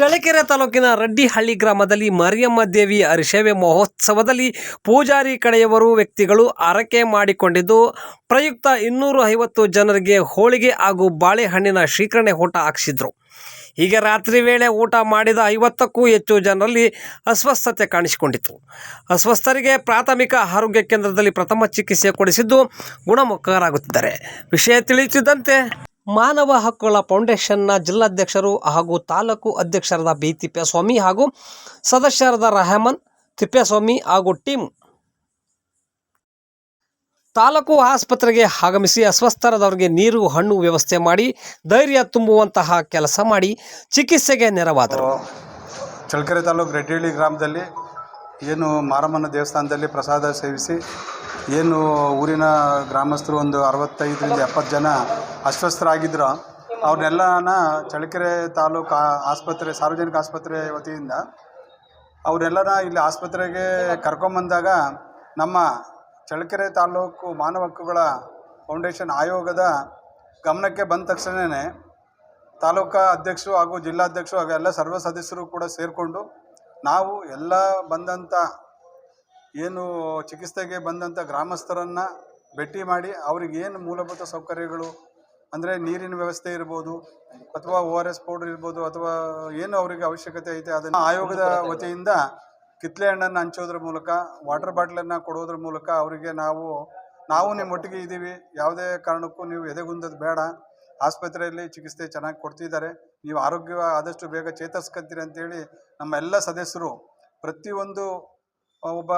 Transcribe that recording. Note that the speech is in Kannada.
ಚಳ್ಳಕೆರೆ ತಾಲೂಕಿನ ರಡ್ಡಿಹಳ್ಳಿ ಗ್ರಾಮದಲ್ಲಿ ಮರಿಯಮ್ಮ ದೇವಿ ಅರಿಶೇವೆ ಮಹೋತ್ಸವದಲ್ಲಿ ಪೂಜಾರಿ ಕಡೆಯವರು ವ್ಯಕ್ತಿಗಳು ಹರಕೆ ಮಾಡಿಕೊಂಡಿದ್ದು, ಪ್ರಯುಕ್ತ ಇನ್ನೂರು ಐವತ್ತು ಜನರಿಗೆ ಹೋಳಿಗೆ ಹಾಗೂ ಬಾಳೆಹಣ್ಣಿನ ಶೀಕರಣೆ ಊಟ ಹಾಕಿಸಿದ್ರು. ಹೀಗೆ ರಾತ್ರಿ ವೇಳೆ ಊಟ ಮಾಡಿದ ಐವತ್ತಕ್ಕೂ ಹೆಚ್ಚು ಜನರಲ್ಲಿ ಅಸ್ವಸ್ಥತೆ ಕಾಣಿಸಿಕೊಂಡಿತು ಅಸ್ವಸ್ಥರಿಗೆ ಪ್ರಾಥಮಿಕ ಆರೋಗ್ಯ ಕೇಂದ್ರದಲ್ಲಿ ಪ್ರಥಮ ಚಿಕಿತ್ಸೆ ಕೊಡಿಸಿದ್ದು ಗುಣಮುಖರಾಗುತ್ತಿದ್ದಾರೆ. ವಿಷಯ ತಿಳಿಯುತ್ತಿದ್ದಂತೆ ಮಾನವ ಹಕ್ಕುಗಳ ಫೌಂಡೇಶನ್ನ ಜಿಲ್ಲಾಧ್ಯಕ್ಷರು ಹಾಗೂ ತಾಲೂಕು ಅಧ್ಯಕ್ಷರಾದ ಬಿ. ತಿಪ್ಪೇಸ್ವಾಮಿ ಹಾಗೂ ಸದಸ್ಯರಾದ ರಹಮಾನ್ ತಿಪ್ಪೇಸ್ವಾಮಿ ಹಾಗೂ ಟೀಮ್ ತಾಲೂಕು ಆಸ್ಪತ್ರೆಗೆ ಆಗಮಿಸಿ ಅಸ್ವಸ್ಥರಾದವರಿಗೆ ನೀರು, ಹಣ್ಣು ವ್ಯವಸ್ಥೆ ಮಾಡಿ ಧೈರ್ಯ ತುಂಬುವಂತಹ ಕೆಲಸ ಮಾಡಿ ಚಿಕಿತ್ಸೆಗೆ ನೆರವಾದರು. ಚಳ್ಳಕೆರೆ ತಾಲೂಕು ರೆಡ್ಡಿಹಳ್ಳಿ ಗ್ರಾಮದಲ್ಲಿ ಏನು ಮಾರಮ್ಮನ ದೇವಸ್ಥಾನದಲ್ಲಿ ಪ್ರಸಾದ ಸೇವಿಸಿ ಏನು ಊರಿನ ಗ್ರಾಮಸ್ಥರು ಒಂದು ಅರವತ್ತೈದರಿಂದ ಎಪ್ಪತ್ತು ಜನ ಅಸ್ವಸ್ಥರಾಗಿದ್ದರು ಅವ್ರನ್ನೆಲ್ಲನ ಚಳ್ಳಕೆರೆ ತಾಲೂಕು ಆಸ್ಪತ್ರೆ, ಸಾರ್ವಜನಿಕ ಆಸ್ಪತ್ರೆ ವತಿಯಿಂದ ಅವರೆಲ್ಲನ ಇಲ್ಲಿ ಆಸ್ಪತ್ರೆಗೆ ಕರ್ಕೊಂಬಂದಾಗ ನಮ್ಮ ಚಳ್ಳಕೆರೆ ತಾಲೂಕು ಮಾನವ ಹಕ್ಕುಗಳ ಫೌಂಡೇಶನ್ ಆಯೋಗದ ಗಮನಕ್ಕೆ ಬಂದ ತಕ್ಷಣವೇ ತಾಲೂಕಾ ಅಧ್ಯಕ್ಷರು ಹಾಗೂ ಜಿಲ್ಲಾಧ್ಯಕ್ಷರು ಹಾಗೂ ಎಲ್ಲ ಸರ್ವ ಸದಸ್ಯರು ಕೂಡ ಸೇರಿಕೊಂಡು ನಾವು ಎಲ್ಲ ಬಂದಂಥ ಏನು ಚಿಕಿತ್ಸೆಗೆ ಬಂದಂಥ ಗ್ರಾಮಸ್ಥರನ್ನು ಭೇಟಿ ಮಾಡಿ ಅವ್ರಿಗೆ ಏನು ಮೂಲಭೂತ ಸೌಕರ್ಯಗಳು, ಅಂದರೆ ನೀರಿನ ವ್ಯವಸ್ಥೆ ಇರ್ಬೋದು, ಅಥವಾ ಓ ಆರ್ ಎಸ್ ಪೌಡರ್ ಇರ್ಬೋದು, ಅಥವಾ ಏನು ಅವರಿಗೆ ಅವಶ್ಯಕತೆ ಐತೆ ಅದನ್ನು ಆಯೋಗದ ವತಿಯಿಂದ ಕಿತ್ಲೆ ಹಣ್ಣನ್ನು ಹಂಚೋದ್ರ ಮೂಲಕ ವಾಟರ್ ಬಾಟ್ಲನ್ನು ಕೊಡೋದ್ರ ಮೂಲಕ ಅವರಿಗೆ ನಾವು ನಾವು ನಿಮ್ಮ ಒಟ್ಟಿಗೆ ಇದ್ದೀವಿ ಯಾವುದೇ ಕಾರಣಕ್ಕೂ ನೀವು ಎದೆಗುಂದದ್ದು ಬೇಡ. ಆಸ್ಪತ್ರೆಯಲ್ಲಿ ಚಿಕಿತ್ಸೆ ಚೆನ್ನಾಗಿ ಕೊಡ್ತಿದ್ದಾರೆ. ನೀವು ಆರೋಗ್ಯ ಆದಷ್ಟು ಬೇಗ ಚೇತರಿಸ್ಕೊತೀರಿ ಅಂತೇಳಿ ನಮ್ಮ ಎಲ್ಲ ಸದಸ್ಯರು ಪ್ರತಿಯೊಂದು ಒಬ್ಬ